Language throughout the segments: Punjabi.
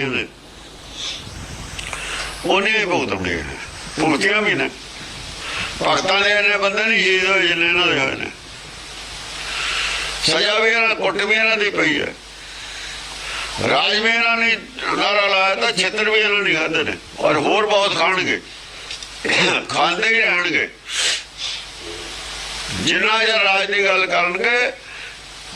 ਨੇ ਉਹਨੇ ਭੁਗਤਣੇ ਨੇ ਵੀ ਨੇ। ਭਗਤਾਂ ਦੇ ਨੇ ਬੰਦੇ ਨਹੀਂ ਸ਼ਹੀਦ ਹੋਏ ਜਿੰਨੇ ਇਹਨਾਂ ਦੇ ਹੋਏ ਨੇ। ਸਜ਼ਾ ਵੀ ਇਹਨਾਂ, ਕੁੱਟ ਵੀ ਇਹਨਾਂ ਦੀ ਪਈ ਹੈ। ਰਾਜ ਵੀ ਇਹਨਾਂ ਨੇ ਨਾਰਾ ਲਾਇਆ ਤਾਂ ਛੇਤਰ ਵੀ ਇਹਨਾਂ ਨੇ ਖਾਦੇ ਨੇ। ਔਰ ਹੋਰ ਬਹੁਤ ਖਾਣਗੇ। ਖਾਂਦੇ ਹੀ ਰਹਿਣਗੇ। ਜਿੰਨਾ ਜਰ ਰਾਜ ਦੀ ਗੱਲ ਕਰਨਗੇ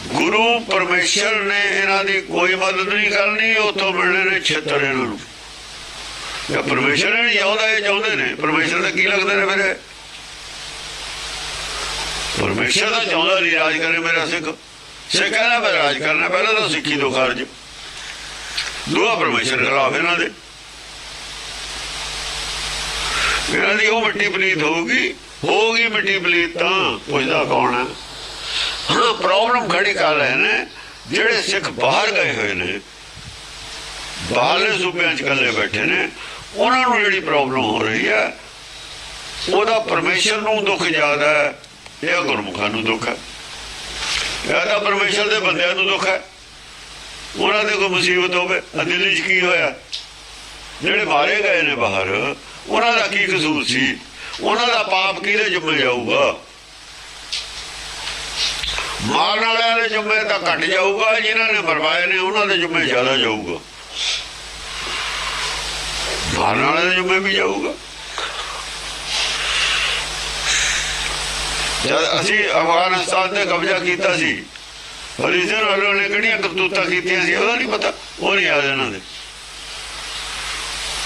ਗੁਰੂ ਪਰਮੇਸ਼ਰ ਨੇ ਇਹਨਾਂ ਦੀ ਕੋਈ ਮਦਦ ਨਹੀਂ ਕਰਨੀ, ਉਥੋਂ ਮਿਲਣੇ ਨੇ ਛੇਤਰ ਇਹਨਾਂ ਨੂੰ। ਜਾਂ ਪਰਮੇਸ਼ਰ ਨੇ ਨਹੀਂ ਇਹ ਚਾਹੁੰਦੇ ਨੇ। ਪਰਮੇਸ਼ਰ ਦਾ ਕੀ ਲੱਗਦੇ ਨੇ ਮੇਰੇ ਪਰਮੇਸ਼ਰ ਦਾ ਚਾਹੁੰਦਾ ਨਹੀਂ ਰਾਜ ਕਰੇ ਮੇਰਾ ਸਿੱਖ। ਸਿੱਖ ਕਹਿੰਦਾ ਮੈਂ ਰਾਜ ਕਰਨਾ, ਪਹਿਲਾਂ ਤਾਂ ਸਿੱਖੀ ਦੋ ਕਾਰਜ ਦੁਆ ਪਰਮੇਸ਼ਰ ਖਿਲਾਫ ਇਹਨਾਂ ਦੇ। ਇਹਨਾਂ ਦੀ ਉਹ ਮਿੱਟੀ ਪਲੀਤ ਹੋਊਗੀ ਹੋਊਗੀ ਮਿੱਟੀ ਪਲੀਤ ਤਾਂ ਪੁੱਛਦਾ ਕੌਣ ਹੈ? ਹਾਂ ਪ੍ਰੋਬਲਮ ਖੜੀ ਕਰ ਰਹੇ ਨੇ, ਜਿਹੜੇ ਸਿੱਖ ਬਾਹਰ ਗਏ ਹੋਏ ਨੇ, ਬਾਹਰਲੇ ਸੂਬਿਆਂ 'ਚ ਇਕੱਲੇ ਬੈਠੇ ਨੇ, ਉਹਨਾਂ ਨੂੰ ਜਿਹੜੀ ਪ੍ਰੋਬਲਮ ਹੋ ਰਹੀ ਹੈ, ਉਹਦਾ ਪਰਮੇਸ਼ਰ ਨੂੰ ਦੁੱਖ ਜ਼ਿਆਦਾ ਹੈ, ਇਹ ਗੁਰਮੁਖਾਂ ਨੂੰ ਦੁੱਖ ਹੈ। ਇਹ ਤਾਂ ਪਰਮੇਸ਼ਰ ਦੇ ਬੰਦਿਆਂ ਨੂੰ ਦੁੱਖ ਹੈ। ਉਹਨਾਂ ਦੇ ਕੋਈ ਮੁਸੀਬਤ ਹੋਵੇ ਦਿੱਲੀ 'ਚ ਕੀ ਹੋਇਆ? ਜਿਹੜੇ ਮਾਰੇ ਗਏ ਨੇ ਬਾਹਰ, ਉਹਨਾਂ ਦਾ ਕੀ ਕਸੂਰ ਸੀ? ਉਹਨਾਂ ਦਾ ਪਾਪ ਕਿਹਦੇ ਜੁਮੇ ਜਾਊਗਾ? ਮਾਰਨ ਵਾਲਿਆਂ ਦੇ ਜੁੰਮੇ ਤਾਂ ਘਟ ਜਾਊਗਾ, ਜਿਨ੍ਹਾਂ ਨੇ ਬਰਵਾਏ ਨੇ ਉਹਨਾਂ ਦੇ ਜੁਮੇ ਜ਼ਿਆਦਾ ਜਾਊਗਾ। ਮਾਰਨ ਵਾਲਿਆਂ ਦੇ ਜੁਮੇ ਵੀ ਜਾਊਗਾ। ਜਦ ਅਸੀਂ ਅਫਗਾਨਿਸਤਾਨ ਤੇ ਕਬਜ਼ਾ ਕੀਤਾ ਸੀ ਹਰੀਜ਼ਨ ਵਾਲਿਆਂ ਨੇ ਕਿਹੜੀਆਂ ਕਰਤੂਤਾਂ ਕੀਤੀਆਂ ਸੀ, ਉਹਦਾ ਨਹੀਂ ਪਤਾ, ਉਹ ਨਹੀਂ ਯਾਦ ਇਹਨਾਂ ਦੇ।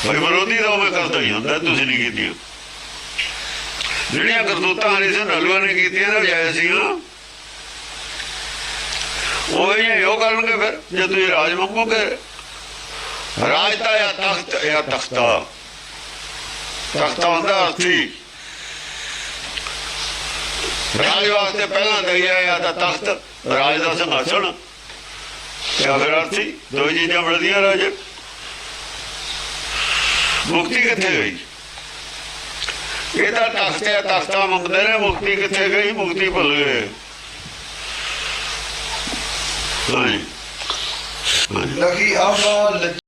ਭਾਈ ਵਿਰੋਧੀ ਦਾ ਉਹ ਕਰਦਾ ਹੀ ਹੁੰਦਾ, ਤੁਸੀਂ ਨਹੀਂ ਕੀਤੀਆਂ। ਜਿਹੜੀਆਂ ਕਰਤੂਤਾਂ ਹਰੀਜ਼ਨ ਵਾਲਿਆਂ ਨੇ ਕੀਤੀਆਂ ਨਾ ਜਾਇਜ਼ ਸੀਗੀਆਂ ਉਹ ਇਹ ਯੋ ਕਰਨਗੇ ਫਿਰ, ਜੇ ਤੁਸੀਂ ਰਾਜ ਮੰਗੋਗੇ। ਰਾਜ ਤਾਂ ਜਾਂ ਤਖਤ ਜਾਂ ਤਖਤਾ। ਤਖਤਾ ਹੁੰਦਾ ਅਰਥੀ। ਰਾਜ ਵਾਸਤੇ ਪਹਿਲਾਂ ਦਈਆ ਜਾਂ ਤਾਂ ਤਖਤ, ਰਾਜ ਦਾ ਸਿੰਘਾਸਣ। ਜਾਂ ਫਿਰ ਅਰਥੀ ਦੋ ਚੀਜ਼ਾਂ ਮਿਲਦੀਆਂ ਰਾਜ। ਮੁਕਤੀ ਕਿੱਥੇ ਗਈ ਇਹ ਤਾਂ ਤਖਤ ਜਾਂ ਤਖਤਾ ਮੰਗਦੇ ਨੇ, ਮੁਕਤੀ ਕਿੱਥੇ ਗਈ? ਮੁਕਤੀ ਭੁੱਲ ਗਏ। لكن أفضل